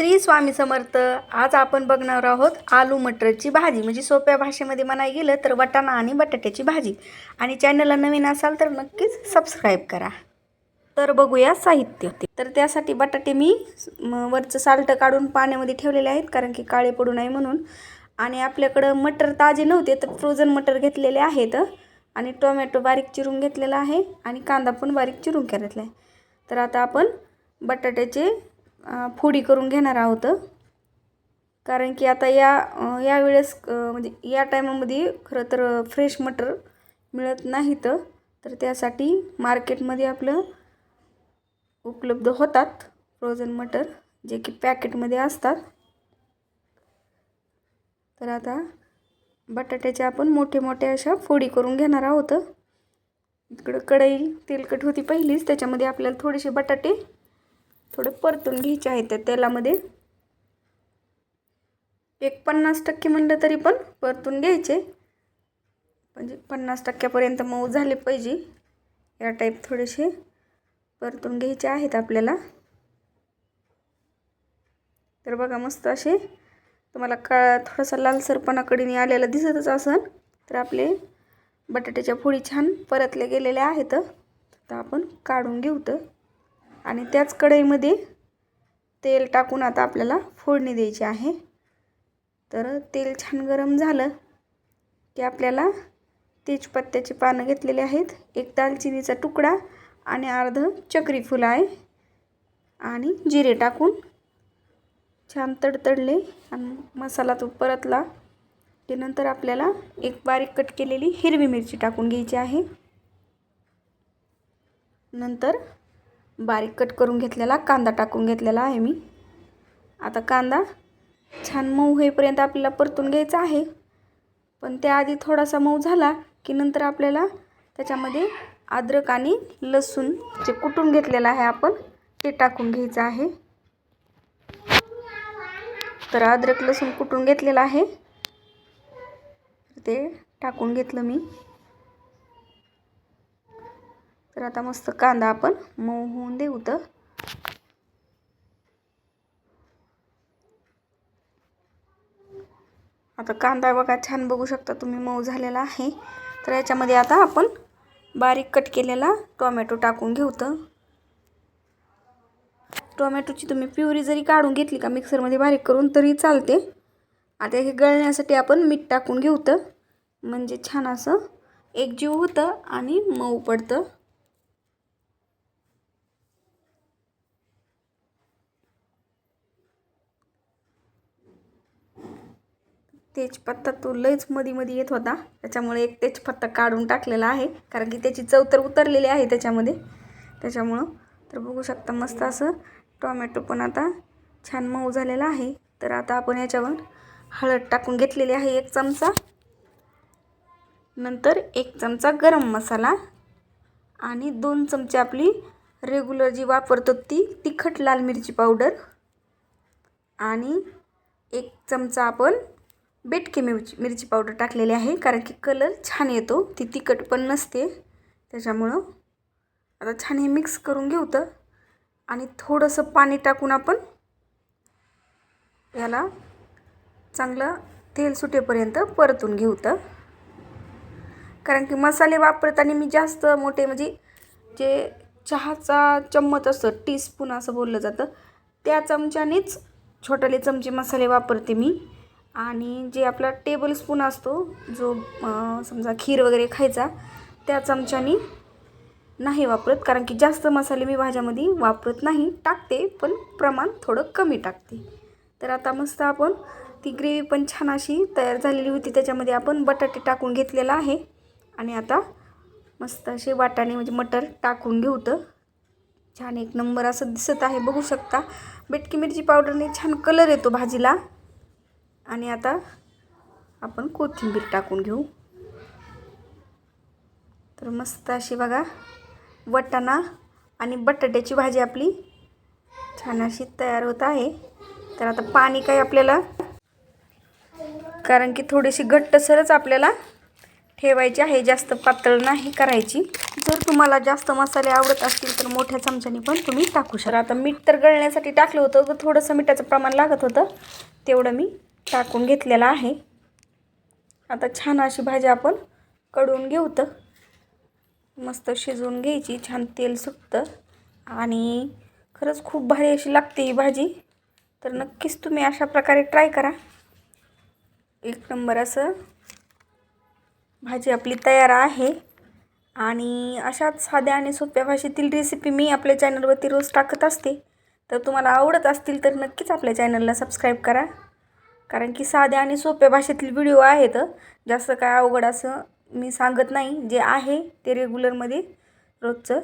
श्री स्वामी समर्थ आज आपण बघणार आहोत आलू मटरची भाजी. म्हणजे सोप्या भाषेमध्ये म्हणाय गेलं तर वटाणा आणि बटाट्याची भाजी. आणि चॅनलला नवीन असाल तर नक्कीच सबस्क्राईब करा. तर बघूया साहित्य तर त्यासाठी बटाटे मी वरचं साल्ट काढून पाण्यामध्ये ठेवलेले आहेत कारण की काळे पडू नये म्हणून. आणि आपल्याकडं मटर ताजे नव्हते तर फ्रोझन मटर घेतलेले आहेत. आणि टोमॅटो बारीक चिरून घेतलेला आहे. आणि कांदा पण बारीक चिरून घेतला आहे. तर आता आपण बटाट्याचे फोडी करून घेणार आहोत. कारण की आता या यावेळेस म्हणजे या टायमामध्ये खरं तर फ्रेश मटर मिळत नाहीत. तर त्यासाठी मार्केटमध्ये आपलं उपलब्ध होतात फ्रोझन मटर जे की पॅकेटमध्ये असतात. तर आता बटाट्याच्या आपण मोठे मोठे अशा फोडी करून घेणार आहोत. इकडं कढई तेलकट होती पहिलीच त्याच्यामध्ये आपल्याला थोडेसे बटाटे थोडे परतून घ्यायचे आहेत त्या तेलामध्ये. एक पन्नास टक्के म्हणलं तरी पण परतून घ्यायचे. म्हणजे पन्नास टक्क्यापर्यंत मऊ झाले पाहिजे. या टाईप थोडेसे परतून घ्यायचे आहेत आपल्याला. तर बघा मस्त असे. तुम्हाला का थोडासा लालसरपणाकडे आलेला दिसतच असेल तर आपले बटाट्याच्या फोडी छान परतल्या गेलेल्या आहेत. तर आपण काढून घेऊ तर. आणि त्याच कढईमध्ये तेल टाकून आता आपल्याला फोडणी द्यायची आहे. तर तेल छान गरम झालं की आपल्याला तेजपत्त्याची पानं घेतलेली आहेत. एक दालचिनीचा तुकडा आणि अर्ध चक्री फुलं आहे. आणि जिरे टाकून छान तडतडले आणि मसाला तो परतला की नंतर आपल्याला एक बारीक कट केलेली हिरवी मिरची टाकून घ्यायची आहे. नंतर बारीक कट करून घेतलेला कांदा टाकून घेतलेला आहे मी. आता कांदा छान मऊ होईपर्यंत आपल्याला परतून घ्यायचा आहे. पण त्याआधी थोडासा मऊ झाला की नंतर आपल्याला त्याच्यामध्ये अद्रक आणि लसूण जे कुटून घेतलेलं आहे आपण ते टाकून घ्यायचं आहे. तर अद्रक लसूण कुटून घेतलेलं आहे. ते टाकून घेतलं मी. तर आता मस्त कांदा आपण मऊ होऊन देऊ तर. आता कांदा बघा छान बघू शकता तुम्ही मऊ झालेला आहे. तर याच्यामध्ये आता आपण बारीक कट केलेला टोमॅटो टाकून घेऊ तर. टोमॅटोची तुम्ही प्युरी जरी काढून घेतली का मिक्सरमध्ये बारीक करून तरी चालते. आता हे गळण्यासाठी आपण मीठ टाकून घेऊ तर. म्हणजे छान असं एकजीव होतं आणि मऊ पडतं. तेजपत्ता तो लयच मधी मध्ये येत होता. त्याच्यामुळे एक तेजपत्ता काढून टाकलेला आहे. कारण की त्याची चव तर उतरलेली आहे त्याच्यामध्ये. त्याच्यामुळं तर बघू शकता मस्त असं टोमॅटो पण आता छान मऊ झालेला आहे. तर आता आपण याच्यावर हळद टाकून घेतलेली आहे एक चमचा. नंतर एक चमचा गरम मसाला आणि दोन चमचे आपली रेग्युलर जी वापरतो ती तिखट लाल मिरची पावडर. आणि एक चमचा आपण बेटकी मिरची मिरची पावडर टाकलेली आहे कारण की कलर छान येतो. ती तिखट पण नसते. त्याच्यामुळं आता छान हे मिक्स करून घेऊ तर. आणि थोडंसं पाणी टाकून आपण याला चांगलं तेल सुटेपर्यंत परतून घेऊ तर. कारण की मसाले वापरताना मी जास्त मोठे म्हणजे जे चहाचा चम्मच असतं टीस्पून असं बोललं जातं त्या चमच्यानेच छोटाले चमचे मसाले वापरते मी. आणि जे आपला टेबल स्पून असतो जो समजा खीर वगैरे खायचा त्या चमच्यानी नाही वापरत. कारण की जास्त मसाले मी भाज्यामध्ये वापरत नाही टाकते पण प्रमाण थोडं कमी टाकते. तर आता मस्त आपण ती ग्रेव्ही पण छान अशी तयार झालेली होती. त्याच्यामध्ये आपण बटाटे टाकून घेतलेला आहे. आणि आता मस्त असे वाटाणे म्हणजे मटर टाकून घेऊ तर छान एक नंबर असं दिसत आहे. बघू शकता बेटकी मिरची पावडरने छान कलर येतो भाजीला. आणि आता आपण कोथिंबीर टाकून घेऊ. तर मस्त अशी बघा वटाणा आणि बटाट्याची भाजी आपली छान अशी तयार होत आहे. तर आता पाणी काही आपल्याला? कारण की थोडीशी घट्टसरच आपल्याला ठेवायची आहे जास्त पातळ नाही करायची. जर तुम्हाला जास्त मसाले आवडत असतील तर मोठ्या चमच्याने पण तुम्ही टाकू शकता. आता मीठ तर गळण्यासाठी टाकलं होतं तर थोडंसं मिठाचं प्रमाण लागत होतं तेवढं मी टाकून घेतलेला आहे. आता छान अशी भाजी आपण कडून घेऊ तर. मस्त शिजवून घ्यायची छान तेल सुटतं. आणि खरंच खूप भारी अशी लागते ही भाजी. तर नक्कीच तुम्ही अशा प्रकारे ट्राय करा. एक नंबर असं भाजी आपली तयार आहे. आणि अशाच साध्या आणि सोप्या भाषेतील रेसिपी मी आपल्या चॅनलवरती रोज टाकत असते. तर तुम्हाला आवडत असतील तर नक्कीच आपल्या चॅनलला सबस्क्राईब करा. कारण की साध्या आणि सोप्या भाषेतील व्हिडिओ आहेत. जास्त काय अवघड असं मी सांगत नाही. जे आहे ते रेग्युलरमध्ये रोजचं.